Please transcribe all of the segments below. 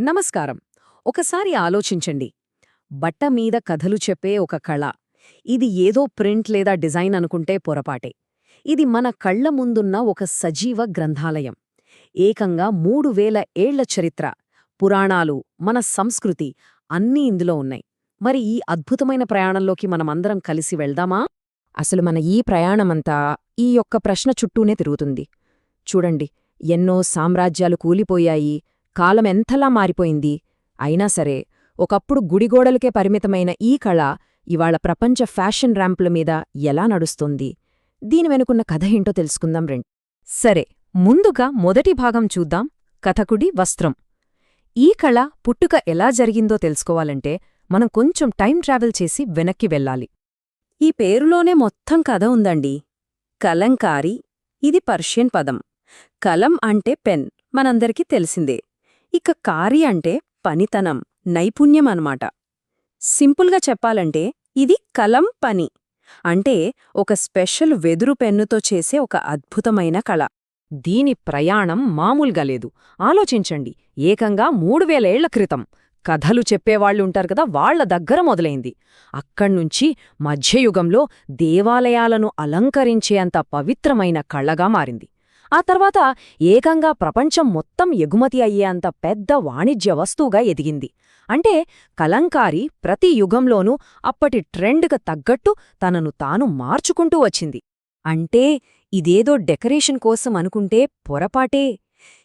నమస్కారం. ఒకసారి ఆలోచించండి. బట్ట మీద కథలు చెప్పే ఒక కళ. ఇది ఏదో ప్రింట్ లేదా డిజైన్ అనుకుంటే పొరపాటే. ఇది మన కళ్ళ ముందున్న ఒక సజీవ గ్రంథాలయం. ఏకంగా మూడు వేల ఏళ్ళ చరిత్ర పురాణాలు మన సంస్కృతి అన్నీ ఇందులో ఉన్నాయి. మరి ఈ అద్భుతమైన ప్రయాణంలోకి మనమందరం కలిసి వెళ్దామా? అసలు మన ఈ ప్రయాణమంతా ఈ యొక్క ప్రశ్న చుట్టూనే తిరుగుతుంది. చూడండి ఎన్నో సామ్రాజ్యాలు కూలిపోయాయి. కాలమెంతలా మారిపోయింది? అయినా సరే ఒకప్పుడు గుడిగోడలకే పరిమితమైన ఈ కళ ఇవాళ ప్రపంచ ఫ్యాషన్ ర్యాంపుల మీద ఎలా నడుస్తుంది? దీని వెనుకున్న కథ ఏంటో తెలుసుకుందాం రండి. సరే ముందుగా మొదటి భాగం చూద్దాం. కథకుడి వస్త్రం. ఈ కళ పుట్టుక ఎలా జరిగిందో తెలుసుకోవాలంటే మనం కొంచెం టైం ట్రావెల్ చేసి వెనక్కి వెళ్ళాలి. ఈ పేరులోనే మొత్తం కథ ఉందండి. కలంకారి. ఇది పర్షియన్ పదం. కలం అంటే పెన్. మనందరికీ తెలిసిందే. ఇక కారి అంటే పనితనం నైపుణ్యం అన్నమాట. సింపుల్గా చెప్పాలంటే ఇది కలం పని. అంటే ఒక స్పెషల్ వెదురు పెన్నుతో చేసే ఒక అద్భుతమైన కళ. దీని ప్రయాణం మామూలుగా లేదు. ఆలోచించండి ఏకంగా మూడు వేలేళ్ళ క్రితం. కథలు చెప్పేవాళ్ళుంటారు కదా వాళ్ళ దగ్గర మొదలైంది. అక్కడ్నుంచి మధ్యయుగంలో దేవాలయాలను అలంకరించేంత పవిత్రమైన కళగా మారింది. ఆ తర్వాత ఏకంగా ప్రపంచం మొత్తం ఎగుమతి అయ్యేంత పెద్ద వాణిజ్య వస్తువుగా ఎదిగింది. అంటే కలంకారి ప్రతి యుగంలోనూ అప్పటి ట్రెండ్కు తగ్గట్టు తనను తాను మార్చుకుంటూ వచ్చింది. అంటే ఇదేదో డెకరేషన్ కోసం అనుకుంటే పొరపాటే.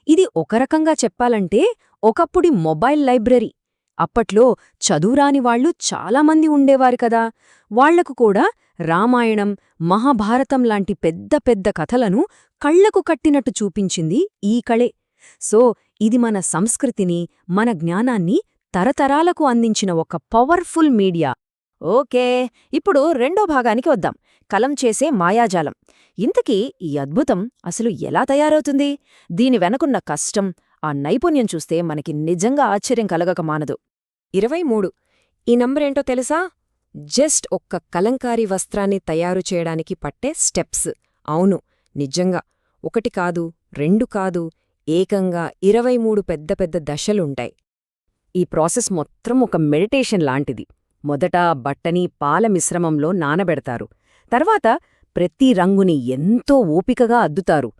ఇది ఒక రకంగా చెప్పాలంటే ఒకప్పుడి మొబైల్ లైబ్రరీ అప్పట్లో చదువురాని వాళ్ళు చాలామంది ఉండేవారు కదా. వాళ్ళకు కూడా రామాయణం మహాభారతం లాంటి పెద్ద పెద్ద కథలను కళ్ళకు కట్టినట్టు చూపించింది ఈ కళే. సో ఇది మన సంస్కృతిని మన జ్ఞానాన్ని తరతరాలకు అందించిన ఒక పవర్ఫుల్ మీడియా. ఓకే ఇప్పుడు రెండో భాగానికి వద్దాం. కలం చేసే మాయాజాలం. ఇంతకీ ఈ అద్భుతం అసలు ఎలా తయారవుతుంది? దీని వెనకున్న కష్టం ఆ నైపుణ్యం చూస్తే మనకి నిజంగా ఆశ్చర్యం కలగక మానదు. ఇరవై మూడు. ఈ నంబరేంటో తెలుసా? జస్ట్ ఒక్క కలంకారీ వస్త్రాన్ని తయారు చేయడానికి పట్టే స్టెప్స్. అవును నిజంగా. ఒకటి కాదు రెండు కాదు ఏకంగా ఇరవై మూడు పెద్ద పెద్ద దశలుంటాయి. ఈ ప్రాసెస్ మొత్తం ఒక మెడిటేషన్ లాంటిది. మొదట బట్టని పాల మిశ్రమంలో నానబెడతారు. తర్వాత ప్రతి రంగుని ఎంతో ఓపికగా అద్దుతారు.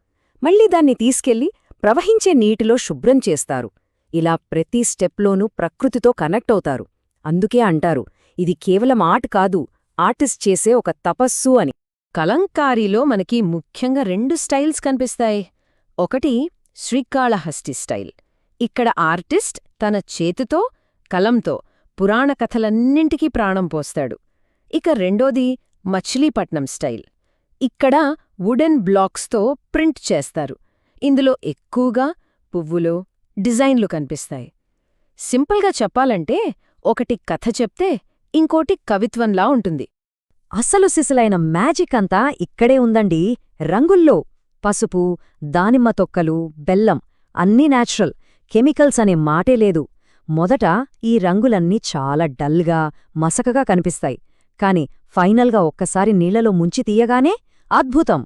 మళ్ళీ దాన్ని తీసుకెళ్ళి ప్రవహించే నీటిలో శుభ్రం చేస్తారు. ఇలా ప్రతి స్టెప్లోనూ ప్రకృతితో కనెక్ట్ అవుతారు. అందుకే అంటారు ఇది కేవలం ఆర్ట్ కాదు ఆర్టిస్ట్ చేసే ఒక తపస్సు అని. కలంకారీలో మనకి ముఖ్యంగా రెండు స్టైల్స్ కనిపిస్తాయి. ఒకటి శ్రీకాళహస్తి స్టైల్. ఇక్కడ ఆర్టిస్ట్ తన చేతితో కలంతో పురాణ కథలన్నింటికీ ప్రాణం పోస్తాడు. ఇక రెండోది మచిలీపట్నం స్టైల్. ఇక్కడ వుడెన్ బ్లాక్స్తో ప్రింట్ చేస్తారు. ఇందులో ఎక్కువగా పువ్వులు డిజైన్లు కనిపిస్తాయి. సింపుల్గా చెప్పాలంటే ఒకటి కథ చెప్తే ఇంకోటి కవిత్వంలా ఉంటుంది. అసలు సిసలైన మ్యాజిక్ అంతా ఇక్కడే ఉందండి. రంగుల్లో పసుపు దానిమ్మ తొక్కలు బెల్లం అన్నీ నేచురల్ కెమికల్స్ అనే మాటే లేదు. మొదట ఈ రంగులన్నీ చాలా డల్గా మసకగా కనిపిస్తాయి. కాని ఫైనల్గా ఒక్కసారి నీళ్ళలో ముంచి తీయగానే అద్భుతం!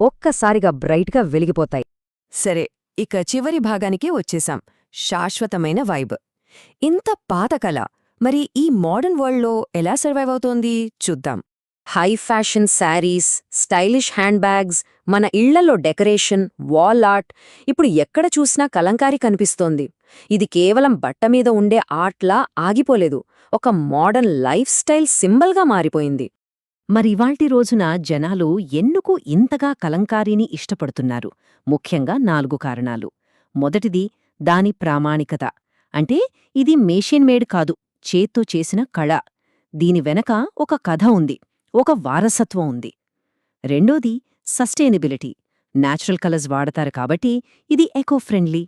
ఒక్కసారిగా బ్రైట్గా వెలిగిపోతాయి. సరే ఇక చివరి భాగానికి వచ్చేశాం శాశ్వతమైన వైబ్. ఇంత పాత కళ. మరి ఈ మోడర్న్ వరల్డ్లో ఎలా సర్వైవ్ అవుతోంది? చూద్దాం. High fashion saris stylish handbags మన ఇళ్ళలో డెకరేషన్ వాల్ ఆర్ట్. ఇప్పుడు ఎక్కడ చూసినా కలంకారి కనిపిస్తోంది. ఇది కేవలం బట్ట మీద ఉండే ఆర్ట్లా ఆగిపోలేదు. ఒక మోడర్న్ లైఫ్ స్టైల్ సింబల్గా మారిపోయింది. మరివాల్టి రోజున జనాలు ఎందుకు ఇంతగా కలంకారీని ఇష్టపడుతున్నారు? ముఖ్యంగా నాలుగు కారణాలు. మొదటిది దాని ప్రామాణికత. అంటే ఇది మేషిన్ మేడ్ కాదు చేత్తో చేసిన కళ. దీని వెనక ఒక కథ ఉంది ఒక వారసత్వం ఉంది. రెండోది సస్టైనబిలిటీ. నేచురల్ కలర్స్ వాడతారు కాబట్టి ఇది ఎకో ఫ్రెండ్లీ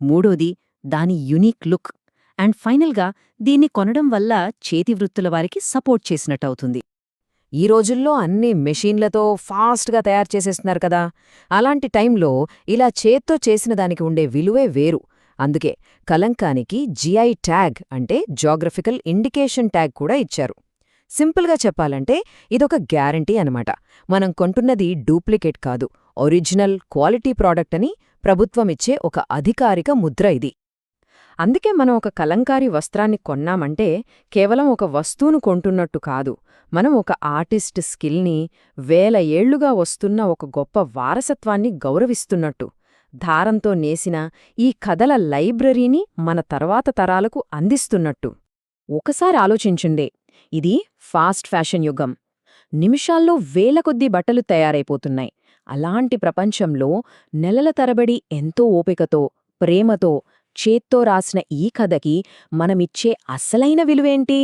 మూడోది దాని యునీక్ లుక్. అండ్ ఫైనల్గా దీన్ని కొనడం వల్ల చేతివృత్తుల వారికి సపోర్ట్ చేసినట్టవుతుంది. ఈ రోజుల్లో అన్ని మెషీన్లతో ఫాస్ట్గా తయారు చేసేస్తున్నారు కదా. అలాంటి టైంలో ఇలా చేత్తో చేసిన దానికి ఉండే విలువే వేరు. అందుకే కలంకానికి జిఐ ట్యాగ్ అంటే జాగ్రఫికల్ ఇండికేషన్ ట్యాగ్ కూడా ఇచ్చారు. సింపుల్గా చెప్పాలంటే ఇదొక గ్యారంటీ అనమాట మనం కొంటున్నది డూప్లికేట్ కాదు. ఒరిజినల్ క్వాలిటీ ప్రాడక్ట్ అని ప్రభుత్వమిచ్చే ఒక అధికారిక ముద్ర ఇది. అందుకే మనం ఒక కలంకారీ వస్త్రాన్ని కొన్నామంటే కేవలం ఒక వస్తువును కొంటున్నట్టు కాదు. మనం ఒక ఆర్టిస్ట్ స్కిల్ని వేల ఏళ్ళుగా వస్తున్న ఒక గొప్ప వారసత్వాన్ని గౌరవిస్తున్నట్టు. ధారంతో నేసిన ఈ కథల లైబ్రరీని మన తర్వాత తరాలకు అందిస్తున్నట్టు. ఒకసారి ఆలోచించుండే ఇది ఫాస్ట్ ఫ్యాషన్ యుగం. నిమిషాల్లో వేల కొద్దీ బట్టలు తయారైపోతున్నాయి. అలాంటి ప్రపంచంలో నెలల తరబడి ఎంతో ఓపికతో ప్రేమతో చేత్తో రాసిన ఈ కథకి మనమిచ్చే అసలైన విలువేంటి?